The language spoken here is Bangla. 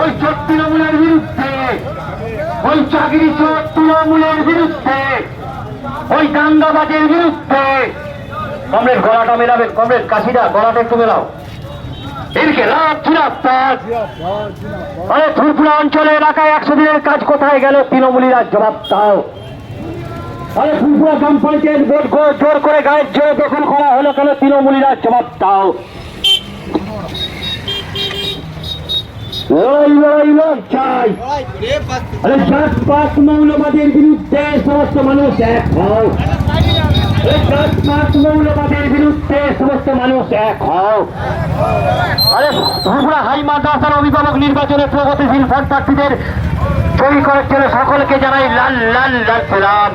ওই চোখ তৃণমূলের বিরুদ্ধে ওই চাকরি চোখ তৃণমূলের বিরুদ্ধে ওই দাঙ্গাবাজের বিরুদ্ধে কমরেড গলাটা মেলাবে কমরেড কাশিরা গলাটা একটু মেলাও। ত্রিপুরা অঞ্চলে এলাকায় একশো দিনের কাজ কোথায় গেল তৃণমূলীরা জবাব দাও আরে ত্রিপুরা গ্রাম পঞ্চায়েত ভোট জোর করে গায়ের জোরে দখল করা হলো কেন তৃণমূলীরা জবাব দাও লড়াই লড়াই লড় আরে জাত পাত মৌলবাদের বিরুদ্ধে সমস্ত মানুষ এক হও। জাত পাত মৌলবাদের বিরুদ্ধে মানুষ আরে হাই মাদ্রাসার অভিভাবক নির্বাচনে প্রগতিশীল ভোট জয়ী করার জন্য সকলকে জানাই লাল লাল লাল সালাম।